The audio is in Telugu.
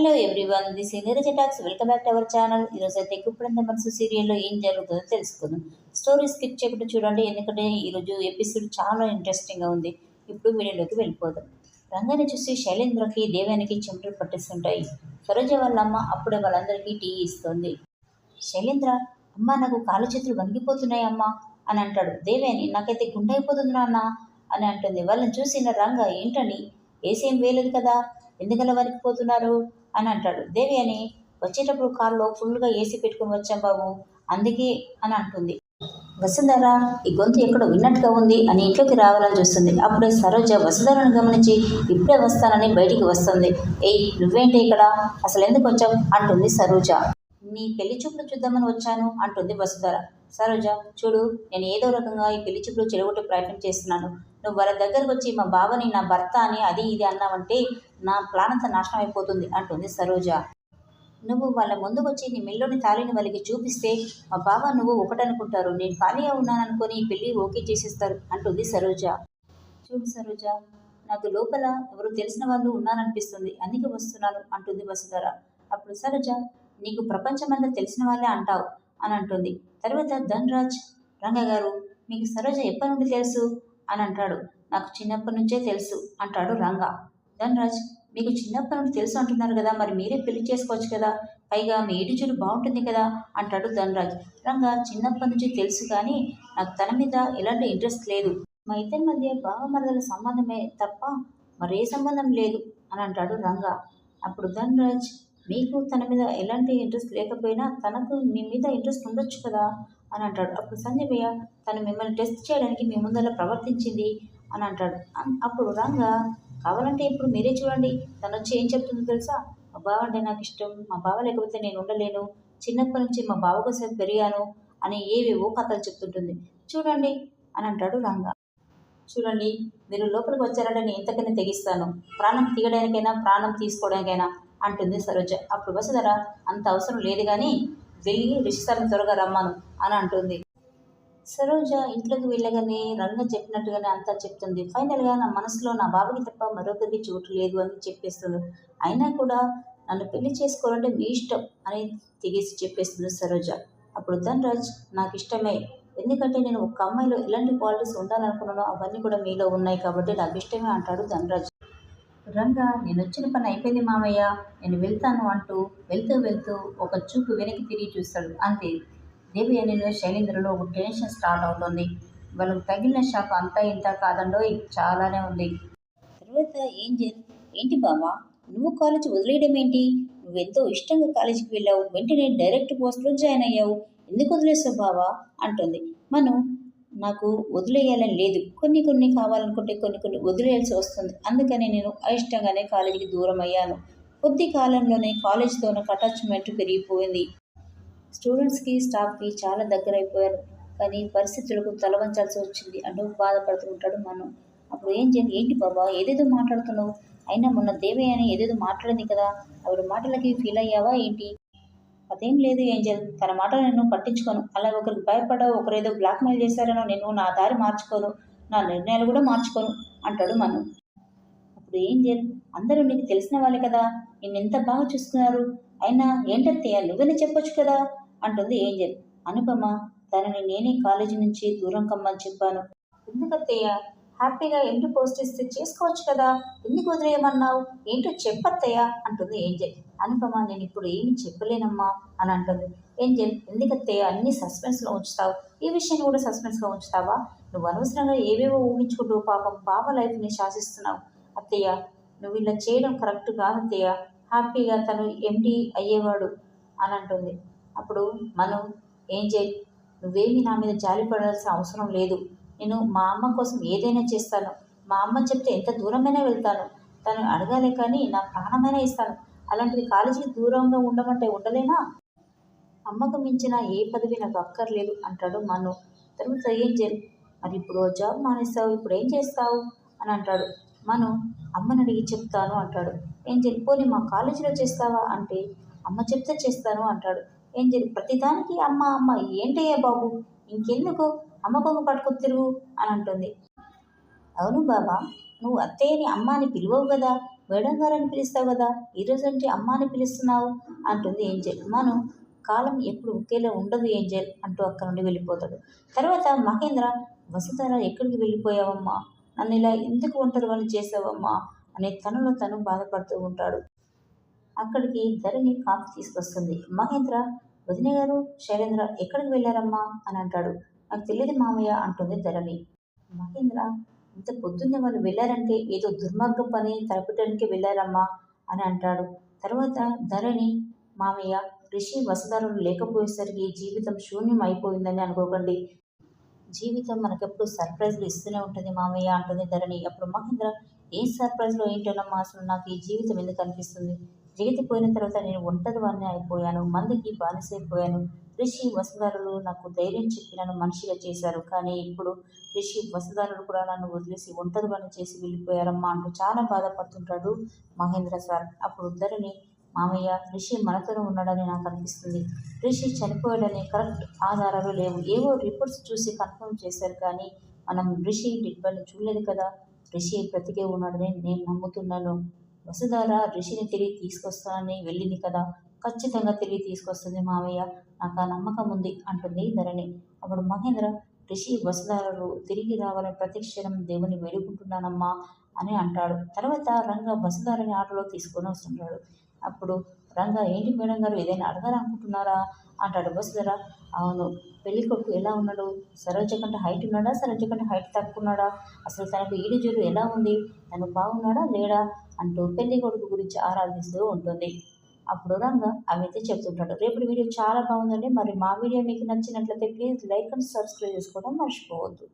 Hello everyone this is Neeraja talks welcome back to our channel ఈరోజు అయితే కుప్పుడంత మనసు సీరియల్లో ఏం జరుగుతుందో తెలుసుకుందాం. స్టోరీ స్కిప్ చేయకుండా చూడండి ఎందుకంటే ఈరోజు ఎపిసోడ్ చాలా ఇంట్రెస్టింగ్గా ఉంది. ఇప్పుడు వీడియోలోకి వెళ్ళిపోదాం. రంగాన్ని చూసి శైలేంద్రకి దేవానికి చెమటలు పట్టేస్తుంటాయి. సరోజ వాళ్ళ అమ్మ అప్పుడే వాళ్ళందరికీ టీ ఇస్తుంది. శైలేంద్ర అమ్మ నాకు కాలు చేతులు వణిగిపోతున్నాయి అమ్మ అని అంటాడు. దేవేని నాకైతే గుండె అయిపోతుంది నాన్న అని అంటుంది. వాళ్ళని చూసిన రంగ ఏంటని? ఏసేం వేయలేదు కదా? ఎందుకలా వణికిపోతున్నారు? అని అంటాడు. దేవి అని వచ్చేటప్పుడు కారులో ఫుల్గా ఏసీ పెట్టుకుని వచ్చాం బాబు అందుకే అని అంటుంది. వసుధర ఈ గొంతు ఎక్కడో విన్నట్టుగా ఉంది. అని ఇంట్లోకి రావాలని చూస్తుంది. అప్పుడే సరోజ వసుధరను గమనించి ఇప్పుడే వస్తానని బయటికి వస్తుంది. ఏయ్ నువ్వేంటి ఇక్కడ? అసలు ఎందుకు వచ్చావు? అంటుంది సరోజ. నీ పెళ్ళి చూపులు చూద్దామని వచ్చాను అంటుంది వసుధర. సరోజ చూడు నేను ఏదో రకంగా ఈ పెళ్ళి చూపులు చెడగొట్టే ప్రయత్నం చేస్తున్నాను. నువ్వు వాళ్ళ దగ్గరకు వచ్చి మా బావని నా భర్త అని అది ఇది అన్నావంటే నా ప్లాన్ అంతా నాశనం అయిపోతుంది అంటుంది సరోజ. నువ్వు వాళ్ళ ముందుకొచ్చి నీ మెల్లోని తాళిని వాళ్ళకి చూపిస్తే మా బావ నువ్వు ఒకటనుకుంటారు. నేను ఖాళీగా ఉన్నాననుకొని ఈ పెళ్ళి ఓకే చేసేస్తారు అంటుంది సరోజ. చూడు సరోజ నాకు లోపల ఎవరు తెలిసిన వాళ్ళు ఉన్నారనిపిస్తుంది. అందుకే వస్తున్నాను అంటుంది వసుధర. అప్పుడు సరోజ నీకు ప్రపంచమంతా తెలిసిన వాళ్ళే అంటావు అని అంటుంది. తర్వాత ధనరాజ్ రంగ గారు మీకు సరోజ ఎప్పటి నుండి తెలుసు? అని అంటాడు. నాకు చిన్నప్పటి నుంచే తెలుసు అంటాడు రంగ. ధనరాజ్ మీకు చిన్నప్పటి నుండి తెలుసు అంటున్నారు కదా మరి మీరే పెళ్ళి చేసుకోవచ్చు కదా పైగా మీ ఏడుచుడు బాగుంటుంది కదా అంటాడు ధనరాజ్. రంగ చిన్నప్పటి నుంచి తెలుసు కానీ నాకు తన మీద ఎలాంటి ఇంట్రెస్ట్ లేదు. మా ఇద్దరి మధ్య బావమరదల సంబంధమే తప్ప మరే సంబంధం లేదు అని అంటాడు రంగ. అప్పుడు ధనరాజ్ మీకు తన మీద ఎలాంటి ఇంట్రెస్ట్ లేకపోయినా తనకు మీ మీద ఇంట్రెస్ట్ ఉండొచ్చు కదా? అని అంటాడు. అప్పుడు సంజయ్ తను మిమ్మల్ని టెస్ట్ చేయడానికి మీ ముందర ప్రవర్తించింది అని అంటాడు. అన్- అప్పుడు రంగా కావాలంటే ఇప్పుడు మీరే చూడండి. తను వచ్చి ఏం చెప్తుందో తెలుసా? మా బావ అంటే నాకు ఇష్టం. మా బావ లేకపోతే నేను ఉండలేను. చిన్నప్పటి నుంచి మా బావ కోసం పెరిగాను అని ఏవేవో కథలు చెప్తుంటుంది. చూడండి అని అంటాడు రంగా. చూడండి మీరు లోపలికి వచ్చారంటే నేను ఎంతకైనా తెగిస్తాను. ప్రాణం తీయడానికైనా ప్రాణం తీసుకోవడానికైనా అంటుంది సరోజ. అప్పుడు వసుధర అంత అవసరం లేదు కానీ వెళ్ళి రిషిసార్ని త్వరగా రమ్మను అని అంటుంది. సరోజ ఇంట్లోకి వెళ్ళగానే రంగ చెప్పినట్టుగానే అంతా చెప్తుంది. ఫైనల్గా నా మనసులో నా బాబుకి తప్ప మరొకరికి చోటు లేదు అని చెప్పేస్తుంది. అయినా కూడా నన్ను పెళ్ళి చేసుకోవాలంటే మీ ఇష్టం అని తెగేసి చెప్పేస్తుంది సరోజ. అప్పుడు ధనరాజ్ నాకు ఇష్టమే. ఎందుకంటే నేను ఒక అమ్మాయిలో ఎలాంటి క్వాలిటీస్ ఉండాలనుకున్నానో అవన్నీ కూడా మీలో ఉన్నాయి కాబట్టి నాకు ఇష్టమే అంటాడు ధనరాజ్. రంగా నేను వచ్చిన పని అయిపోయింది మామయ్య. నేను వెళ్తాను అంటూ వెళ్తూ వెళ్తూ ఒక చూపు వెనక్కి తిరిగి చూస్తాడు. అంతే. దేవి అనిలో శైలేంద్రలో ఒక టెన్షన్ స్టార్ట్ అవుతుంది. వాళ్ళకి తగిలిన షాక్ అంతా ఇంత కాదండో చాలానే ఉంది. తర్వాత ఏం చే ఏంటి బావా? నువ్వు కాలేజీ వదిలేయడం ఏంటి? నువ్వెంతో ఇష్టంగా కాలేజీకి వెళ్ళావు. వెంటనే డైరెక్ట్ పోస్ట్లో జాయిన్ అయ్యావు. ఎందుకు వదిలేస్తావు బావా? అంటుంది. మనం నాకు వదిలేయాలని లేదు. కొన్ని కొన్ని కావాలనుకుంటే కొన్ని కొన్ని వదిలేయాల్సి వస్తుంది. అందుకని నేను అయిష్టంగానే కాలేజీకి దూరం అయ్యాను కొద్ది కాలంలోనే కాలేజీతో నాకు అటాచ్మెంట్ పెరిగిపోయింది. స్టూడెంట్స్కి స్టాఫ్కి చాలా దగ్గర అయిపోయారు కానీ పరిస్థితులకు తలవంచాల్సి వచ్చింది అంటూ బాధపడుతూ ఉంటాడు మనం. అప్పుడు ఏం చేయండి ఏంటి బాబా? ఏదేదో మాట్లాడుతున్నావు? అయినా మొన్న దేవయ్య అని ఏదేదో మాట్లాడింది కదా? ఆవిడ మాటలకి ఫీల్ అయ్యావా ఏంటి? అదేం లేదు ఏంజల్. తన మాట నేను పట్టించుకోను. అలా ఒకరికి భయపడవు ఒకరేదో బ్లాక్మెయిల్ చేశారనో నేను నా దారి మార్చుకోను. నా నిర్ణయాలు కూడా మార్చుకోను అంటాడు మను. అప్పుడు ఏంజల్ అందరూ నీకు తెలిసిన వాళ్ళే కదా నిన్ను ఎంత బాగా చూస్తున్నారు? అయినా ఏంటత్తయ్య నువ్వని చెప్పొచ్చు కదా అంటుంది ఏంజల్. అనుపమ తనని నేనే కాలేజీ నుంచి దూరం కమ్మని చెప్పాను. ఎందుకత్తయ్య? హ్యాపీగా ఎంటి పోస్ట్ ఇస్తే చేసుకోవచ్చు కదా. ఎందుకు వదిలేయమన్నావు? ఏంటో చెప్పత్తయ్యా అంటుంది ఏంజల్. అనుపమ నేను ఇప్పుడు ఏమి చెప్పలేనమ్మా అని అంటుంది. ఏంజల్ ఎందుకత్తయ్య? అన్ని సస్పెన్స్లో ఉంచుతావు. ఈ విషయాన్ని కూడా సస్పెన్స్గా ఉంచుతావా? నువ్వు అనవసరంగా ఏవేవో ఊహించుకుంటూ పాపం పాప లైఫ్ని శాసిస్తున్నావు. అత్తయ్య నువ్వు ఇలా చేయడం కరెక్ట్ కాదత్తయ్య. హ్యాపీగా తను ఎండి అయ్యేవాడు అని అంటుంది. అప్పుడు మనం ఏం నువ్వేమీ నా మీద జాలి పడాల్సిన అవసరం లేదు. నేను మా అమ్మ కోసం ఏదైనా చేస్తాను. మా అమ్మ చెప్తే ఎంత దూరమైనా వెళ్తాను. తను అడగాలే కానీ నా ప్రాణమైనా ఇస్తాను. అలాంటిది కాలేజీకి దూరంగా ఉండమంటే ఉండలేనా? అమ్మకు మించిన ఏ పదవి నాకు అక్కర్లేదు అంటాడు మను తర్వాత ఏం చేయాలి మరి ఇప్పుడు జాబ్ మానేస్తావు ఇప్పుడు ఏం చేస్తావు? అని అంటాడు. మను అమ్మని అడిగి చెప్తాను అంటాడు. ఏం చేయాలి పోనీ మా కాలేజీలో చేస్తావా అంటే అమ్మ చెప్తే చేస్తాను అంటాడు. ఏం చెప్పి ప్రతిదానికి అమ్మ అమ్మ ఏంటయ్యా బాబు? ఇంకెందుకు? అమ్మ కొంగు పట్టుకు తిరుగు అని అంటుంది. అవును బాబా నువ్వు అత్తయ్యని అమ్మని పిలువవు కదా మేడం గారని పిలుస్తావు కదా ఈరోజు అంటే అమ్మాని పిలుస్తున్నావు అంటుంది ఏంజల్. మను కాలం ఎప్పుడు ఒకేలా ఉండదు ఏంజల్ అంటూ అక్కడ నుండి వెళ్ళిపోతాడు. తర్వాత మహేంద్ర వసుధర ఎక్కడికి వెళ్ళిపోయావమ్మా? నన్ను ఇలా ఎందుకు ఒంటరి వాళ్ళు చేసావమ్మా? అనే తనలో తను బాధపడుతూ ఉంటాడు. అక్కడికి ధరణి కాఫీ తీసుకొస్తుంది. మహేంద్ర వదిన గారు శైలేంద్ర ఎక్కడికి వెళ్ళారమ్మా? అని అంటాడు. నాకు తెలియదు మామయ్య అంటుంది ధరణి. మహేంద్ర ఇంత పొద్దున్నే వాళ్ళు వెళ్ళారంటే ఏదో దుర్మార్గం పని తలపెట్టడానికి వెళ్ళారమ్మా అని అంటాడు. తర్వాత ధరణి మామయ్య ఋషి వసుధారులు లేకపోయేసరికి జీవితం శూన్యం అయిపోయిందని అనుకోకండి. జీవితం మనకెప్పుడు సర్ప్రైజ్లు ఇస్తూనే ఉంటుంది మామయ్య అంటుంది ధరణి. అప్పుడు మహేంద్ర ఏ సర్ప్రైజ్లో ఏంటోనమ్మా అసలు నాకు ఈ జీవితం ఎందుకు అనిపిస్తుంది? జగతి పోయిన తర్వాత నేను ఒంటరి వాడిని అయిపోయాను మందికి బానిసైపోయాను. రిషి వసదారులు నాకు ధైర్యం చెప్పి నన్ను మనిషిగా చేశారు. కానీ ఇప్పుడు రిషి వసదారులు కూడా నన్ను వదిలేసి ఒంటరి పని చేసి వెళ్ళిపోయారమ్మా అంటూ చాలా బాధపడుతుంటాడు మహేంద్ర సార్. అప్పుడు ధరణి మామయ్య రిషి మనతోనే ఉన్నాడని నాకు అనిపిస్తుంది. రిషి చనిపోయాడని కరెక్ట్ ఆధారాలు లేవు. ఏవో రిపోర్ట్స్ చూసి కన్ఫర్మ్ చేశారు కానీ మనం రిషి డెడ్ చూడలేదు కదా. రిషి బ్రతికే ఉన్నాడని నేను నమ్ముతున్నాను. వసుధార రిషిని తిరిగి తీసుకొస్తానని వెళ్ళింది కదా. ఖచ్చితంగా తిరిగి తీసుకొస్తుంది మావయ్య. నాకు ఆ నమ్మకం ఉంది అంటుంది ధరణి. అప్పుడు మహేంద్ర రిషి వసుధారలు తిరిగి రావాలని ప్రతి క్షణం దేవుని వేడుకుంటున్నానమ్మా అని అంటాడు. తర్వాత రంగ వసుధారని ఆటలో తీసుకొని వస్తుంటాడు. అప్పుడు రంగ ఏంటి మేడం గారు ఏదైనా అడగాలనుకుంటున్నారా? అంటాడు వసుధర. అవును. పెళ్ళి కొడుకు ఎలా ఉన్నాడు? సరోజ కంటే హైట్ ఉన్నాడా? సరోజ కంటే హైట్ తక్కువ ఉన్నాడా అసలు తనకు ఈడు జోలు ఎలా ఉంది? తను బాగున్నాడా? లేడా? అంటూ పెళ్ళి కొడుకు గురించి ఆరాధిస్తూ ఉంటుంది. అప్పుడు రంగ అవైతే చెప్తుంటాడు. రేపటి వీడియో చాలా బాగుందండి. మరి మా వీడియో మీకు నచ్చినట్లయితే ప్లీజ్ లైక్ అండ్ సబ్స్క్రైబ్ చేసుకోవడం మర్చిపోవద్దు.